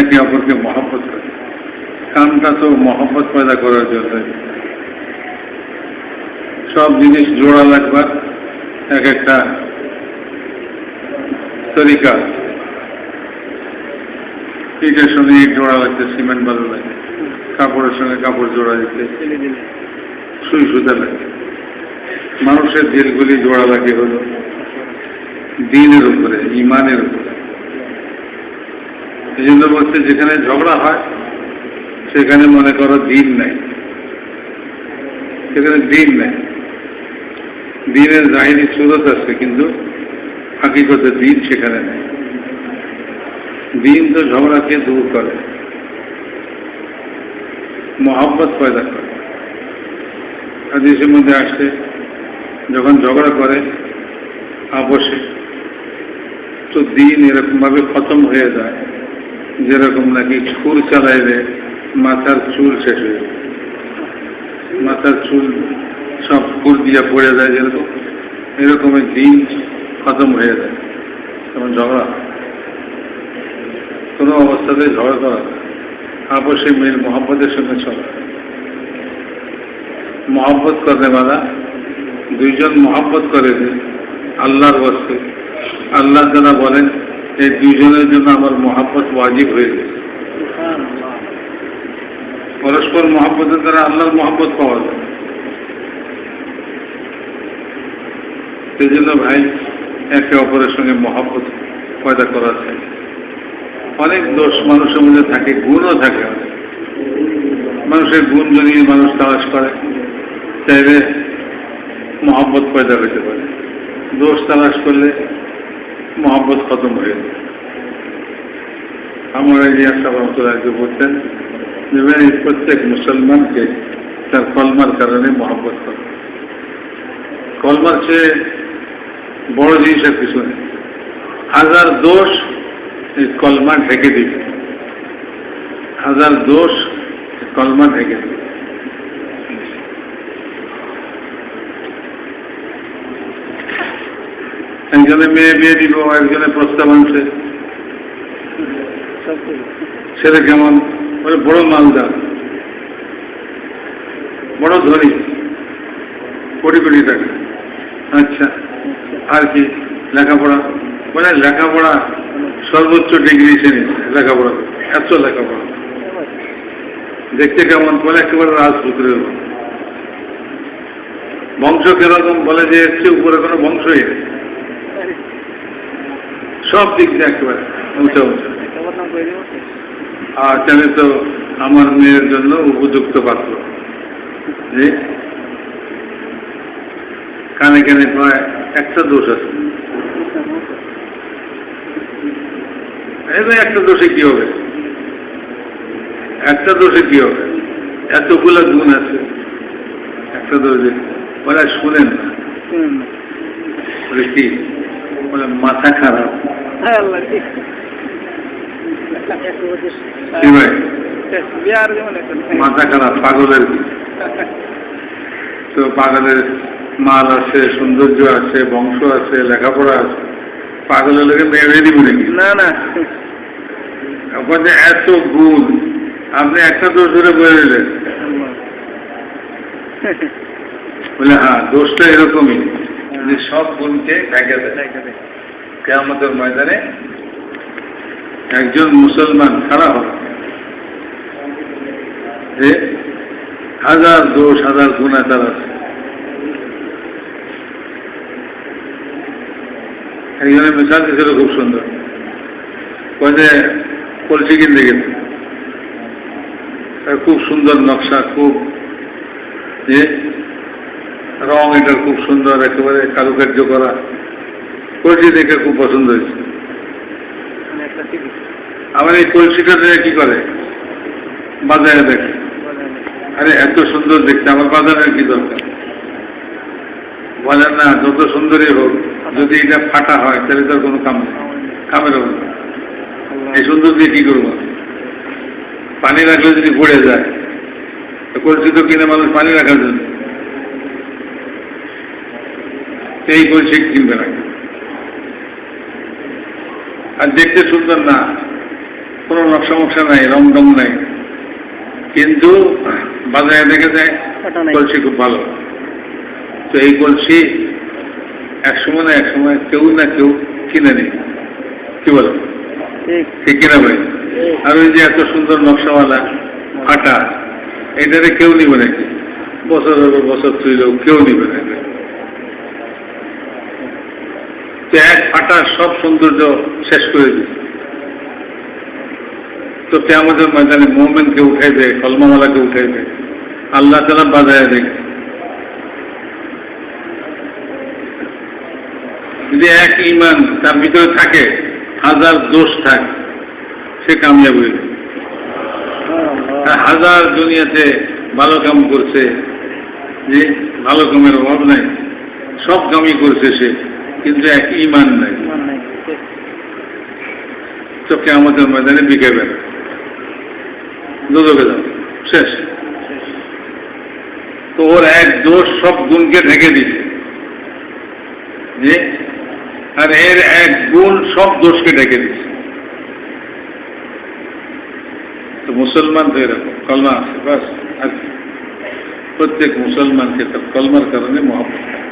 একে অপরকে মহব্বত করে। কানটা তো মহব্বত পয়দা করার জন্য। সব জিনিস জোড়া লাগবার এক একটা তরিকা। ইটের সঙ্গে ইট জোড়া লাগছে, সিমেন্ট বালু লাগে কাপড়ের সঙ্গে কাপড় জোড়া দিতে সুই সুতা লাগে মানুষের দিলগুলি জোড়া লাগে হলো। দিনের উপরে ইমানের উপরে। এই বলছে, যেখানে ঝগড়া হয়, সেখানে মনে করো দিন নাই। সেখানে দিন নাই। দিনের জাহিরি সুরত আছে, কিন্তু হাকিকতে দিন সেখানে নেই। দিন তো ঝগড়াকে দূর করে। মোহাম্মত পয়দা করে। হাদিসের মধ্যে আসছে যখন ঝগড়া করে আপসে তো দিন এরকমভাবে খতম হয়ে যায়। যেরকম নাকি ছুর চালাইলে মাথার চুল শেষ হয়ে মাথার চুল সব ফুল দিয়ে পড়ে যায় যেরকম। এরকমের দিন খতম হয়ে যায়। তখন ঝগড়া। কোনো অবস্থাতে ঝগড়া করা। আপসে মিল মোহাম্মদের সঙ্গে চলা মোহাম্মত করতে বালা, দুইজন মোহাম্মত করে আল্লাহর বস্তে আল্লাহ যারা বলেন এই দুজনের জন্য আমার মোহাম্মত ওয়াজিব হয়ে গেছে। পরস্পর মহাব্বতের দ্বারা আল্লাহর মহাব্বত পাওয়া যায়। সেই জন্য ভাই, একে অপরের সঙ্গে মহাব্বত পয়দা করা চাই। অনেক দোষ মানুষের মধ্যে থাকে, গুণও থাকে। মানুষের গুণ যদি মানুষ তালাশ করে, চাইলে মহাব্বত পয়দা হইতে পারে। দোষ তালাশ করলে মহাব্বত খতম হয়ে আমার এই একটা রহমতুল্লাহকে বলতেন যে প্রত্যেক মুসলমানকে তার কলমার কারণে মহাব্বত করে। কলমার চেয়ে বড় জিনিস আর কিছু নেই। হাজার দোষ এই কলমা ঢেকে দিবে। হাজার দোষ কলমা ঢেকে দিবে। একজনে মেয়ে, বিয়ে দিব, একজনে প্রস্তাব আনছে। ছেলে কেমন? বলে, বড় মালদার বড় ধনী। কোটি কোটি টাকা। আচ্ছা আর কি? লেখাপড়া? বলে, লেখাপড়া সর্বোচ্চ ডিগ্রি নিচ্ছে লেখাপড়া। এত লেখাপড়া। দেখতে কেমন? বলে, একেবারে রাজপুত্রের মতো। বংশ কীরকম? বলে যে চেয়ে উপরে কোনো বংশই নেই। সব দিক দিয়ে একেবারে উঁচা উঁচা। আর জানে তো আমার মেয়ের জন্য উপযুক্ত পাত্র। যে কানে কানে প্রায় একটা দোষ আছে। তো একটা দোষে কি হবে? একটা দোষে কি হবে? এতগুলো গুণ আছে। একটা দোষে বলে শুনেন না। কি? বলে মাথা খারাপ। মাথা খারাপ পাগলের তো পাগলের মাল আছে সৌন্দর্য আছে বংশ আছে লেখাপড়া আছে পাগলের লোকে মেয়ে দিব নাকি না এত গুণ আপনি একটা দোষ ধরে বলে দিলেন বলে হ্যাঁ দোষটা এরকমই যে সব গুণকে ঢেকে দেয় কেয়ামতের ময়দানে একজন মুসলমান খারাপ হবে যে হাজার দোষ, হাজার গুণা তার আছে। একজনের মিশাল দিয়েছিল খুব সুন্দর। কয় কলসি কিনতে তার খুব সুন্দর নকশা, খুব রং এটার খুব সুন্দর, একেবারে কারুকার্য করা। কলসি দেখে খুব পছন্দ হয়েছে। আমার এই কলসিটা কি করে? বাজারে দেখে। আরে এত সুন্দর দেখতে। আমার বাজারের কি দরকার? বাজার না যত সুন্দরই হোক যদি এটা ফাটা হয় তাহলে তার কোনো কাম নেই। কামের হবে এই সুন্দর দিয়ে কি করব? পানি রাখলে যদি পড়ে যায় কলসি তো কিনে মানুষ পানি রাখার জন্য। এই কলসি কিনবে না। আর দেখতে সুন্দর না। কোনো নকশা মকশা নাই রং টং নাই। কিন্তু বাজারে দেখে যায় কলসি খুব ভালো। তো এই কলসি এক সময় না এক সময় কেউ না কেউ কিনে নেই কি বলো? ঠিক। ঠিক কিনা ভাই আর ওই যে এত সুন্দর নকশাওয়ালা ফাটা এটারে কেউ নিবে নাকি বছর হবে বছর চললেও কেউ নিবে না এটা। তো এক ফাটা সব সৌন্দর্য শেষ করে দিচ্ছে তো কে আমাদের ময়দানে মোমেনকে উঠাইবে কলমাওয়ালাকে উঠাইবে আল্লাহ তালা বাজায় দেখ যদি এক ইমান তার ভিতরে থাকে, হাজার দোষ থাকে, সে কামিয়াব আর হাজার দুনিয়াতে ভালো কাম করছে, যে ভালো কামের অভাব নাই, সব কামই করছে সে, কিন্তু এক ইমান নাই। চোখে আমাদের ময়দানে বিকেবে শেষ। তো ওর এক দোষ সব গুণকে ঢেকে দিছে যে আর এর এক গুণ সব দোষকে ঢেকে দিছে তো মুসলমান তো এরকম, কলমা আছে, বাস আর প্রত্যেক মুসলমানকে তার কলমার কারণে মহব্বত।